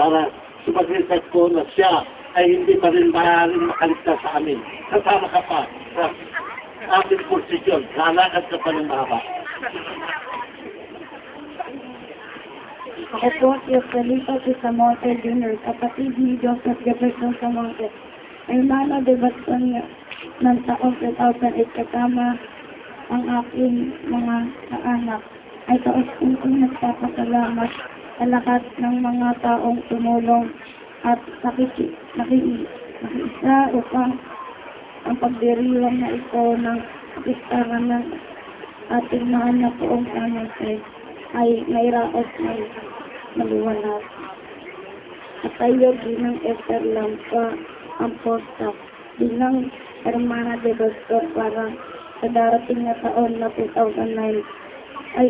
para sumagritat ko na siya ay hindi pa rin maaaring makaligtas sa amin. Kasama ka pa sa ating posisyon. Lalakad ka pa ng mahaba. Ito si Felipe de Samonte Jr., kapatid ni Joseph Jefferson Samonte. Hermano de Batson ng taong 2008 kasama ang aking mga kaanak ay taos puntong nagpapasalamat sa lahat ng mga taong tumulong at nakiki, nakiki, nakiisa upang ang pagdiriwang na ito ng kapistaran ng ating mahal na poong Samonte ay nairaos ng maliwanag. At tayo bilang Esther Lampa ang posta bilang Hermana de Doctor para sa darating na taon na 2009 ay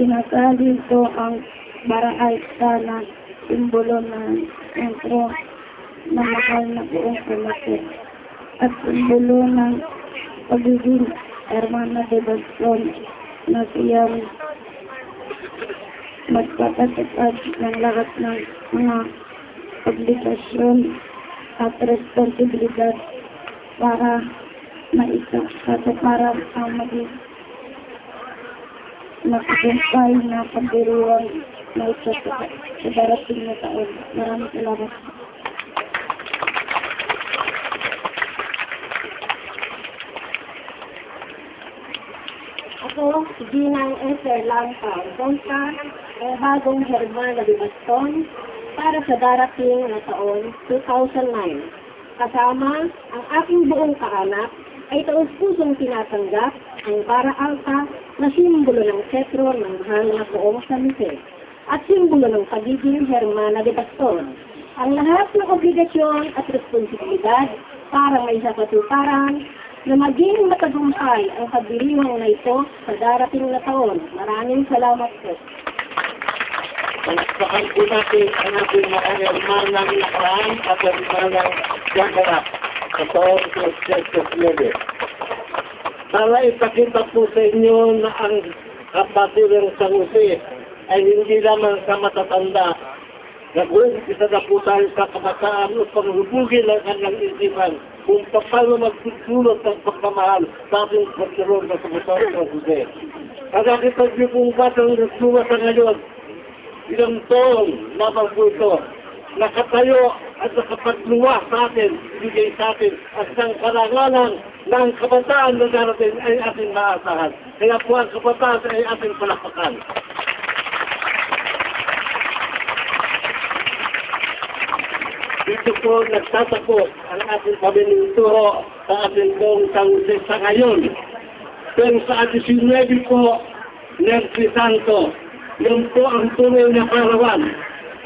sinasali ko ang baraay sana simbolo ng sentro na mahal na buong Pilipinas at simbolo ng pagiging Hermana de Doctor na siyang magpapatupad ng lahat ng mga obligasyon at responsibilidad para maikakatuparan ang maging magtagumpay na pagdiruan na ito sa, darating na taon. Maraming salamat. Ako, Ginang Esther Langka, Gonka, ang bagong Hermana de Baston para sa darating na taon 2009. Kasama ang aking buong kaanak ay taos pusong tinatanggap ang para alta na simbolo ng setro ng mahal na poong San Jose at simbolo ng pagiging Hermana de Baston. Ang lahat ng obligasyon at responsibilidad para may sa katuparan na maging matagumpay ang pagdiriwang na ito sa darating na taon. Maraming salamat po. Pagpakan po natin ang ating mga hermanang nakaraan at ang hermanang yakarap sa Kristiyos Lebe. Para ipakita po sa inyo na ang kapatid ng San Jose ay hindi lamang sa matatanda. Nagawin isa na po tayo sa kabataan upang hubugin ang kanyang isipan kung paano magtutulot ng pagkamahal sa ating pagkaroon na sa San Jose. Kaya kita niyo kung batang nagsuwa sa ngayon, ilang taon lamang po ito, nakatayo at nakapagluwa sa atin, bigay sa atin, at ang karangalan ng kabataan na darating ay ating maasahan. Kaya po ang kabataan ay ating palapakan. Dito po nagtatapos ang ating pamilinturo sa ating buong San sa ngayon. Pero sa 19 po, Nersi Santo, yun po ang tunay na karawan.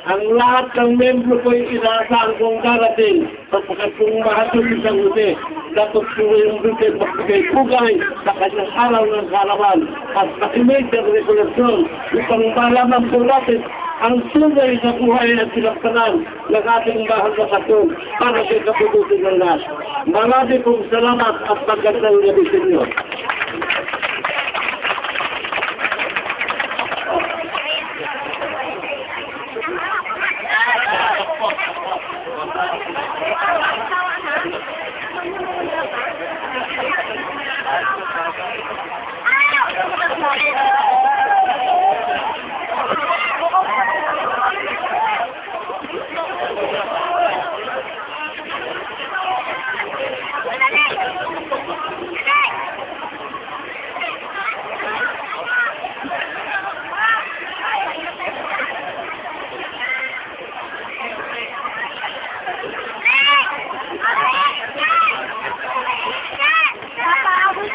Ang lahat ng membro ko ay inaasahan kong darating sapagkat kung mahatod isang Jose, dapat po yung Jose magbigay pugay sa kanyang araw ng karawan at makimig ng regulasyon upang malaman po natin ang tunay na buhay at sinaktanan ng ating mahal na katong para sa kaputusin ng lahat. Marami pong salamat at magandang gabi sa inyo.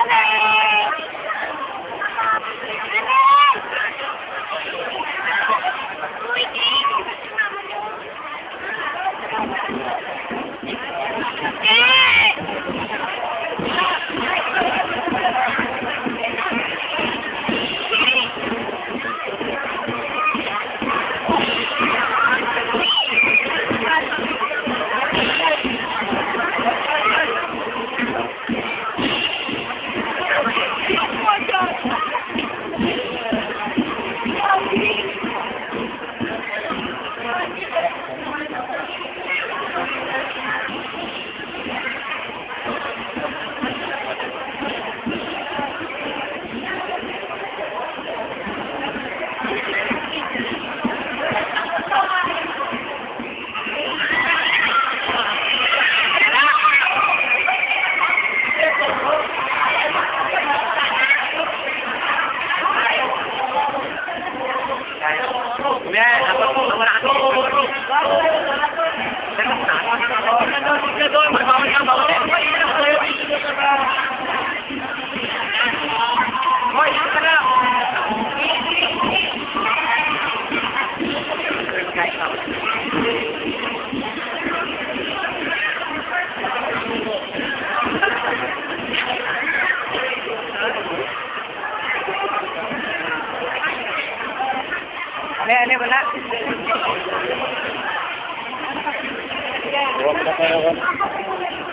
Money! ले ले बोला Gracias.